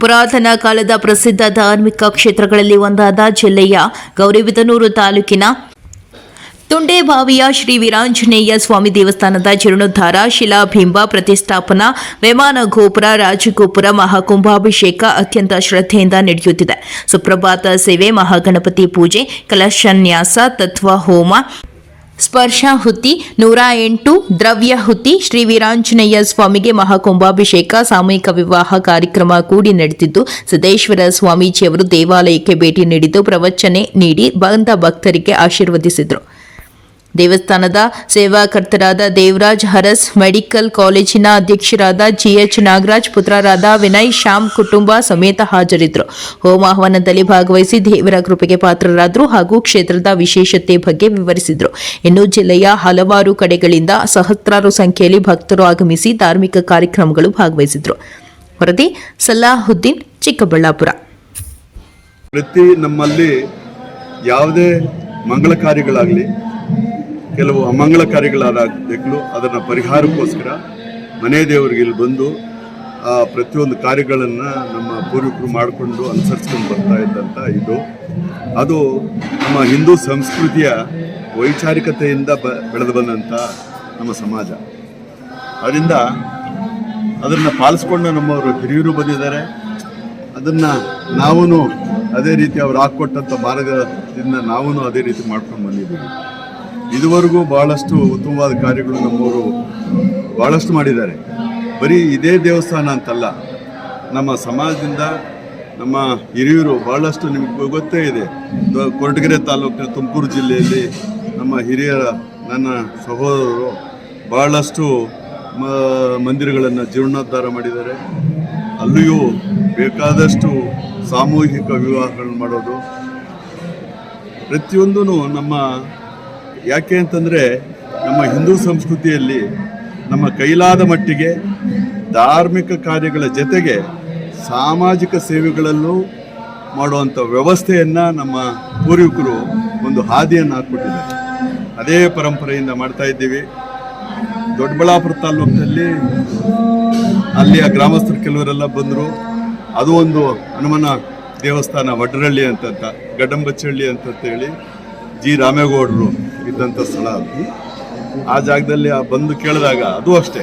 ಪುರಾತನ ಕಾಲದ ಪ್ರಸಿದ್ಧ ಧಾರ್ಮಿಕ ಕ್ಷೇತ್ರಗಳಲ್ಲಿ ಒಂದಾದ ಜಿಲ್ಲೆಯ ಗೌರಿಬಿದನೂರು ತಾಲೂಕಿನ ತುಂಡೇಬಾವಿಯ ಶ್ರೀ ವೀರಾಂಜನೇಯ ಸ್ವಾಮಿ ದೇವಸ್ಥಾನದ ಜೀರ್ಣೋದ್ಧಾರ ಶಿಲಾಬಿಂಬ ಪ್ರತಿಷ್ಠಾಪನಾ, ವಿಮಾನ ಗೋಪುರ, ರಾಜಗೋಪುರ, ಮಹಾಕುಂಭಾಭಿಷೇಕ ಅತ್ಯಂತ ಶ್ರದ್ಧೆಯಿಂದ ನಡೆಯುತ್ತಿದೆ. ಸುಪ್ರಭಾತ ಸೇವೆ, ಮಹಾಗಣಪತಿ ಪೂಜೆ, ಕಲಶನ್ಯಾಸ ತತ್ವ ಹೋಮ ಸ್ಪರ್ಶಾಹುತಿ ನೂರ ಎಂಟು ದ್ರವ್ಯಾಹುತಿ ಶ್ರೀ ವೀರಾಂಜನೇಯ ಸ್ವಾಮಿಗೆ ಮಹಾಕುಂಭಾಭಿಷೇಕ ಸಾಮೂಹಿಕ ವಿವಾಹ ಕಾರ್ಯಕ್ರಮ ಕೂಡಿ ನಡೆದಿದ್ದು, ಸಿದ್ದೇಶ್ವರ ಸ್ವಾಮೀಜಿಯವರು ದೇವಾಲಯಕ್ಕೆ ಭೇಟಿ ನೀಡಿದ್ದು ಪ್ರವಚನೆ ನೀಡಿ ಬಂದ ಭಕ್ತರಿಗೆ ಆಶೀರ್ವದಿಸಿದರು. ದೇವಸ್ಥಾನದ ಸೇವಾಕರ್ತರಾದ ದೇವರಾಜ್ ಹರಸ್, ಮೆಡಿಕಲ್ ಕಾಲೇಜಿನ ಅಧ್ಯಕ್ಷರಾದ ಜಿಎಚ್ ನಾಗರಾಜ್, ಪುತ್ರರಾದ ವಿನಯ್, ಶ್ಯಾಮ್ ಕುಟುಂಬ ಸಮೇತ ಹಾಜರಿದ್ದರು. ಹೋಮ ಆಹ್ವಾನದಲ್ಲಿ ಭಾಗವಹಿಸಿ ದೇವರ ಕೃಪೆಗೆ ಪಾತ್ರರಾದರು ಹಾಗೂ ಕ್ಷೇತ್ರದ ವಿಶೇಷತೆ ಬಗ್ಗೆ ವಿವರಿಸಿದರು. ಇನ್ನು ಜಿಲ್ಲೆಯ ಹಲವಾರು ಕಡೆಗಳಿಂದ ಸಹಸ್ರಾರು ಸಂಖ್ಯೆಯಲ್ಲಿ ಭಕ್ತರು ಆಗಮಿಸಿ ಧಾರ್ಮಿಕ ಕಾರ್ಯಕ್ರಮಗಳು ಭಾಗವಹಿಸಿದರು. ವರದಿ ಸಲಾಹುದ್ದೀನ್, ಚಿಕ್ಕಬಳ್ಳಾಪುರ. ಪ್ರತಿ ನಮ್ಮಲ್ಲಿ ಯಾವುದೇ ಮಂಗಳ ಕಾರ್ಯಗಳಾಗಲಿ ಕೆಲವು ಅಮಂಗಳ ಕಾರ್ಯಗಳಾಗಬೇಕಲು ಅದನ್ನು ಪರಿಹಾರಕ್ಕೋಸ್ಕರ ಮನೆ ದೇವರಿಗೆ ಇಲ್ಲಿ ಬಂದು ಆ ಪ್ರತಿಯೊಂದು ಕಾರ್ಯಗಳನ್ನು ನಮ್ಮ ಪೂರ್ವಿಕರು ಮಾಡಿಕೊಂಡು ಅನುಸರಿಸ್ಕೊಂಡು ಬರ್ತಾ ಇದ್ದಂಥ ಇದು. ಅದು ನಮ್ಮ ಹಿಂದೂ ಸಂಸ್ಕೃತಿಯ ವೈಚಾರಿಕತೆಯಿಂದ ಬ, ಬೆಳೆದು ಬಂದಂಥ ನಮ್ಮ ಸಮಾಜ. ಅದರಿಂದ ಅದನ್ನು ಪಾಲಿಸ್ಕೊಂಡು ನಮ್ಮವರು ಹಿರಿಯರು ಬಂದಿದ್ದಾರೆ. ಅದನ್ನು ನಾವೂ ಅದೇ ರೀತಿ ಅವ್ರು ಹಾಕ್ಕೊಟ್ಟಂಥ ಮಾರ್ಗದಿಂದ ನಾವೂ ಅದೇ ರೀತಿ ಮಾಡ್ಕೊಂಡು ಬಂದಿದ್ದೀವಿ. ಇದುವರೆಗೂ ಭಾಳಷ್ಟು ಉತ್ತಮವಾದ ಕಾರ್ಯಗಳು ನಮ್ಮವರು ಭಾಳಷ್ಟು ಮಾಡಿದ್ದಾರೆ. ಬರೀ ಇದೇ ದೇವಸ್ಥಾನ ಅಂತಲ್ಲ, ನಮ್ಮ ಸಮಾಜದಿಂದ ನಮ್ಮ ಹಿರಿಯರು ಭಾಳಷ್ಟು ನಿಮಗೆ ಗೊತ್ತೇ ಇದೆ. ಕೊರಟಗೆರೆ ತಾಲೂಕಿನ ತುಮಕೂರು ಜಿಲ್ಲೆಯಲ್ಲಿ ನಮ್ಮ ಹಿರಿಯರ ನನ್ನ ಸಹೋದರರು ಭಾಳಷ್ಟು ಮಂದಿರಗಳನ್ನು ಜೀರ್ಣೋದ್ಧಾರ ಮಾಡಿದ್ದಾರೆ. ಅಲ್ಲಿಯೂ ಬೇಕಾದಷ್ಟು ಸಾಮೂಹಿಕ ವಿವಾಹಗಳನ್ನು ಮಾಡೋದು. ಪ್ರತಿಯೊಂದೂ ನಮ್ಮ ಯಾಕೆ ಅಂತಂದರೆ ನಮ್ಮ ಹಿಂದೂ ಸಂಸ್ಕೃತಿಯಲ್ಲಿ ನಮ್ಮ ಕೈಲಾದ ಮಟ್ಟಿಗೆ ಧಾರ್ಮಿಕ ಕಾರ್ಯಗಳ ಜೊತೆಗೆ ಸಾಮಾಜಿಕ ಸೇವೆಗಳಲ್ಲೂ ಮಾಡುವಂಥ ವ್ಯವಸ್ಥೆಯನ್ನು ನಮ್ಮ ಪೂರ್ವಿಕರು ಒಂದು ಹಾದಿಯನ್ನು ಹಾಕ್ಬಿಟ್ಟಿದ್ದಾರೆ ಅದೇ ಪರಂಪರೆಯಿಂದ ಮಾಡ್ತಾ ಇದ್ದೀವಿ. ದೊಡ್ಡಬಳ್ಳಾಪುರ ತಾಲೂಕಿನಲ್ಲಿ ಅಲ್ಲಿಯ ಗ್ರಾಮಸ್ಥರು ಕೆಲವರೆಲ್ಲ ಬಂದರು. ಅದು ಒಂದು ಹನುಮನ ದೇವಸ್ಥಾನ, ವಡ್ರಳ್ಳಿ ಅಂತಂತ ಅಂತ ಅಂತಂತೇಳಿ ಜಿ. ರಾಮೇಗೌಡರು ಇದ್ದಂಥ ಸ್ಥಳ ಅದು. ಆ ಜಾಗದಲ್ಲಿ ಆ ಬಂದು ಕೇಳಿದಾಗ ಅದು ಅಷ್ಟೇ.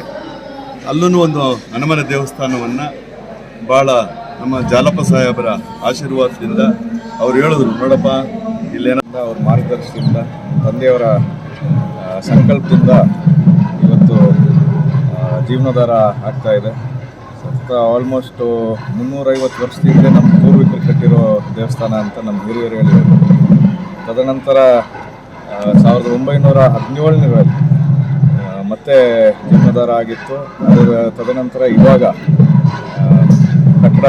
ಅಲ್ಲೂ ಒಂದು ಹನುಮನ ದೇವಸ್ಥಾನವನ್ನು ಭಾಳ ನಮ್ಮ ಜಾಲಪ್ಪ ಸಾಹೇಬರ ಆಶೀರ್ವಾದದಿಂದ ಅವ್ರು ಹೇಳಿದ್ರು ನೋಡಪ್ಪ ಇಲ್ಲೇನ ಅವ್ರ ಮಾರ್ಗದರ್ಶನದಿಂದ ತಂದೆಯವರ ಸಂಕಲ್ಪದಿಂದ ಇವತ್ತು ಆ, ಜೀವನಾಧಾರ ಆಗ್ತಾ ಇದೆ. ಆಲ್ಮೋಸ್ಟ್ ಮುನ್ನೂರೈವತ್ತು ವರ್ಷದಿಂದ ನಮ್ಮ ಪೂರ್ವಿಕರು ಕಟ್ಟಿರೋ ದೇವಸ್ಥಾನ ಅಂತ ನಮ್ಮ ಹಿರಿಯರು ಹೇಳಿದರು ತದನಂತರ ಸಾವಿರದ ಒಂಬೈನೂರ ಹದಿನೇಳನೇರಲ್ಲಿ ಮತ್ತೆ ಜನ್ಮದಾರ ಆಗಿತ್ತು. ಅದರ ತದನಂತರ ಇವಾಗ ಕಟ್ಟಡ,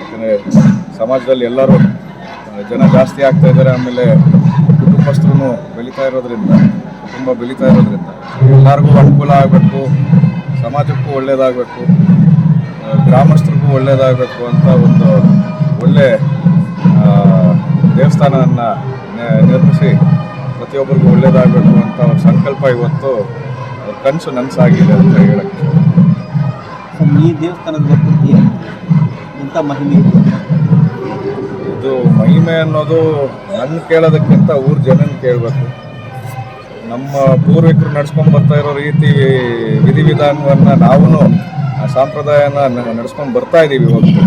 ಯಾಕಂದರೆ ಸಮಾಜದಲ್ಲಿ ಎಲ್ಲರೂ ಜನ ಜಾಸ್ತಿ ಆಗ್ತಾ ಇದ್ದಾರೆ. ಆಮೇಲೆ ಕುಟುಂಬಸ್ಥರು ಬೆಳೀತಾ ಇರೋದ್ರಿಂದ, ಕುಟುಂಬ ಬೆಳೀತಾ ಇರೋದ್ರಿಂದ ಎಲ್ಲರಿಗೂ ಅನುಕೂಲ ಆಗಬೇಕು, ಸಮಾಜಕ್ಕೂ ಒಳ್ಳೆಯದಾಗಬೇಕು ಗ್ರಾಮಸ್ಥರಿಗೂ ಒಳ್ಳೆಯದಾಗಬೇಕು ಅಂತ ಒಂದು ಒಳ್ಳೆ ದೇವಸ್ಥಾನವನ್ನು ನಿರ್ಮಿಸಿ ಪ್ರತಿಯೊಬ್ಬರಿಗೂ ಒಳ್ಳೆಯದಾಗಬೇಕು ಅಂತ ಅವ್ರ ಸಂಕಲ್ಪ ಇವತ್ತು ಅವ್ರ ಕನಸು ನನಸಾಗಿದೆ ಅಂತ ಹೇಳಕ್ಕೆ ಈ ದೇವಸ್ಥಾನದ ಬಗ್ಗೆ ಇಂಥ ಮಹಿಮೆ ಇದೆ? ಇದು ಮಹಿಮೆ ಅನ್ನೋದು ನನ್ನ ಕೇಳೋದಕ್ಕಿಂತ ಊರ ಜನನ ಕೇಳಬೇಕು. ನಮ್ಮ ಪೂರ್ವಿಕರು ನಡ್ಸ್ಕೊಂಡು ಬರ್ತಾ ಇರೋ ರೀತಿ ವಿಧಿವಿಧಾನವನ್ನು ನಾವು ಆ ಸಂಪ್ರದಾಯನ ನಡ್ಸ್ಕೊಂಡು ಬರ್ತಾ ಇದ್ದೀವಿ ಇವತ್ತು.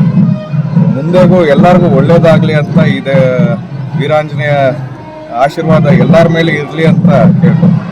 ಮುಂದೆಗೂ ಎಲ್ಲರಿಗೂ ಒಳ್ಳೇದಾಗಲಿ ಅಂತ ಇದೆ ವೀರಾಂಜನೇಯ ಆಶೀರ್ವಾದ ಎಲ್ಲರ ಮೇಲೆ ಇರಲಿ ಅಂತ ಕೇಳ್ಬೋದು